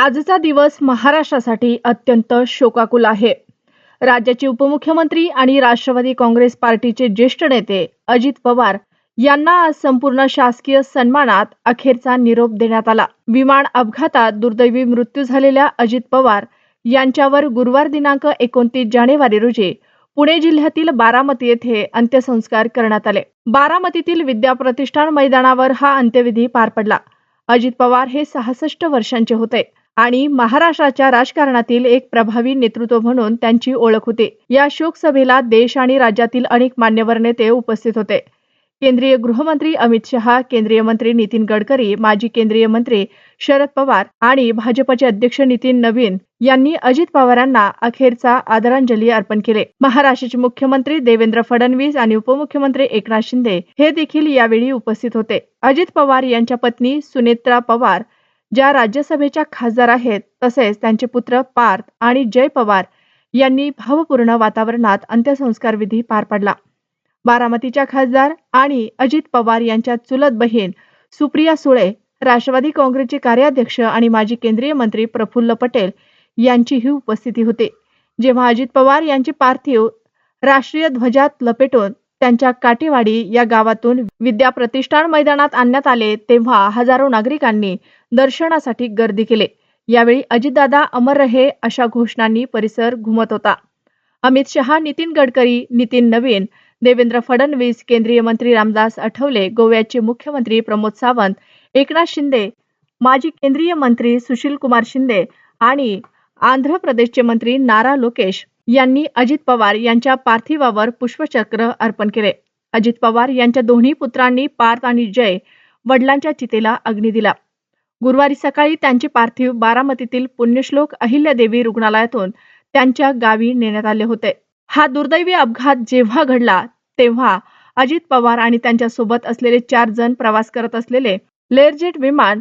आजचा दिवस महाराष्ट्रासाठी अत्यंत शोकाकुल आहे. राज्याचे उपमुख्यमंत्री आणि राष्ट्रवादी काँग्रेस पार्टीचे ज्येष्ठ नेते अजित पवार यांना आज संपूर्ण शासकीय सन्मानात अखेरचा निरोप देण्यात आला. विमान अपघातात दुर्दैवी मृत्यू झालेल्या अजित पवार यांच्यावर गुरुवार दिनांक एकोणतीस जानेवारी रोजी पुणे जिल्ह्यातील बारामती येथे अंत्यसंस्कार करण्यात आले. बारामतीतील विद्याप्रतिष्ठान मैदानावर हा अंत्यविधी पार पडला. अजित पवार हे सहासष्ट वर्षांचे होते. आणि महाराष्ट्राच्या राजकारणातील एक प्रभावी नेतृत्व म्हणून त्यांची ओळख होती. या शोकसभेला देश आणि राज्यातील अनेक मान्यवर नेते उपस्थित होते. केंद्रीय गृहमंत्री अमित शहा केंद्रीय मंत्री नितीन गडकरी माजी केंद्रीय मंत्री शरद पवार आणि भाजपचे अध्यक्ष नितीन नवीन यांनी अजित पवारांना अखेरचा आदरांजली अर्पण केले. महाराष्ट्राचे मुख्यमंत्री देवेंद्र फडणवीस आणि उपमुख्यमंत्री एकनाथ शिंदे हे देखील यावेळी उपस्थित होते. अजित पवार यांच्या पत्नी सुनेत्रा पवार ज्या राज्यसभेच्या खासदार आहेत तसेच त्यांचे पुत्र पार्थ आणि जय पवार यांनी भावपूर्ण वातावरणात अंत्यसंस्कार विधी पार पडला. बारामतीच्या खासदार आणि अजित पवार यांच्या चुलत बहीण सुप्रिया सुळे राष्ट्रवादी काँग्रेसचे कार्याध्यक्ष आणि माजी केंद्रीय मंत्री प्रफुल्ल पटेल यांचीही उपस्थिती होती. जेव्हा अजित पवार यांचे पार्थिव राष्ट्रीय ध्वजात लपेटून त्यांच्या काटेवाडी या गावातून विद्या प्रतिष्ठान मैदानात आणण्यात आले तेव्हा हजारो नागरिकांनी दर्शनासाठी गर्दी केली. यावेळी अजितदादा अमर रहे अशा घोषणांनी परिसर घुमत होता. अमित शहा नितीन गडकरी नितीन नवीन देवेंद्र फडणवीस केंद्रीय मंत्री रामदास आठवले गोव्याचे मुख्यमंत्री प्रमोद सावंत एकनाथ शिंदे माजी केंद्रीय मंत्री सुशील कुमार शिंदे आणि आंध्र प्रदेशचे मंत्री नारा लोकेश यांनी अजित पवार यांच्या पार्थिवावर पुष्पचक्र अर्पण केले. अजित पवार यांच्या दोन्ही पुत्रांनी पार्थ आणि जय वडिलांच्या चितेला अग्नी दिला. गुरुवारी सकाळी त्यांचे पार्थिव बारामतीतील पुण्यश्लोक अहिल्यादेवी रुग्णालयातून त्यांच्या गावी नेण्यात आले होते. हा दुर्दैवी अपघात जेव्हा घडला तेव्हा अजित पवार आणि त्यांच्यासोबत असलेले चार जण प्रवास करत असलेले लेअरजेट विमान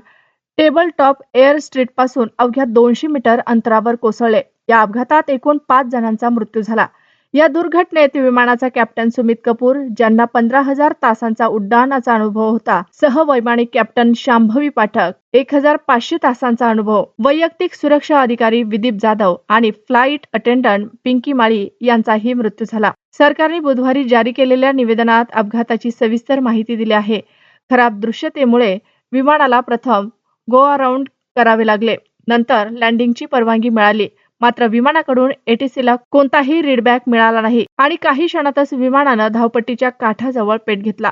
टेबल टॉप एअर स्ट्रीटपासून अवघ्या दोनशे मीटर अंतरावर कोसळले. या अपघातात एकूण पाच जणांचा मृत्यू झाला. या दुर्घटनेत विमानाचा कॅप्टन सुमित कपूर ज्यांना पंधरा हजार तासांचा उड्डाणाचा अनुभव होता सहवैमानिक कॅप्टन शांभवी पाठक एक हजार पाचशे तासांचा अनुभव वैयक्तिक सुरक्षा अधिकारी विदीप जाधव आणि फ्लाईट अटेंडंट पिंकी माळी यांचाही मृत्यू झाला. सरकारने बुधवारी जारी केलेल्या निवेदनात अपघाताची सविस्तर माहिती दिली आहे. खराब दृश्यतेमुळे विमानाला प्रथम गो अराउंड करावे लागले. नंतर लँडिंगची परवानगी मिळाली. मात्र विमानाकडून एटीसीला कोणताही रीडबॅक मिळाला नाही आणि काही क्षणातच विमानानं धावपट्टीच्या काठाजवळ पेट घेतला.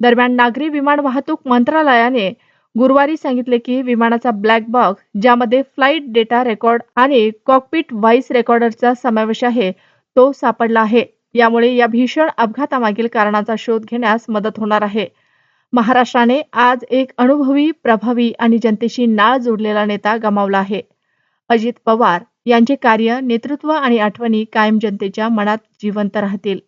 दरम्यान नागरी विमान वाहतूक मंत्रालयाने गुरुवारी सांगितले की विमानाचा ब्लॅक बॉक्स ज्यामध्ये फ्लाईट डेटा रेकॉर्ड आणि कॉकपिट व्हाईस रेकॉर्डरचा समावेश आहे तो सापडला आहे. यामुळे या भीषण अपघातामागील कारणाचा शोध घेण्यास मदत होणार आहे. महाराष्ट्राने आज एक अनुभवी प्रभावी आणि जनतेशी नाळ जोडलेला नेता गमावला आहे. अजित पवार यांचे कार्य नेतृत्व आणि आठवणी कायम जनतेच्या मनात जिवंत राहतील.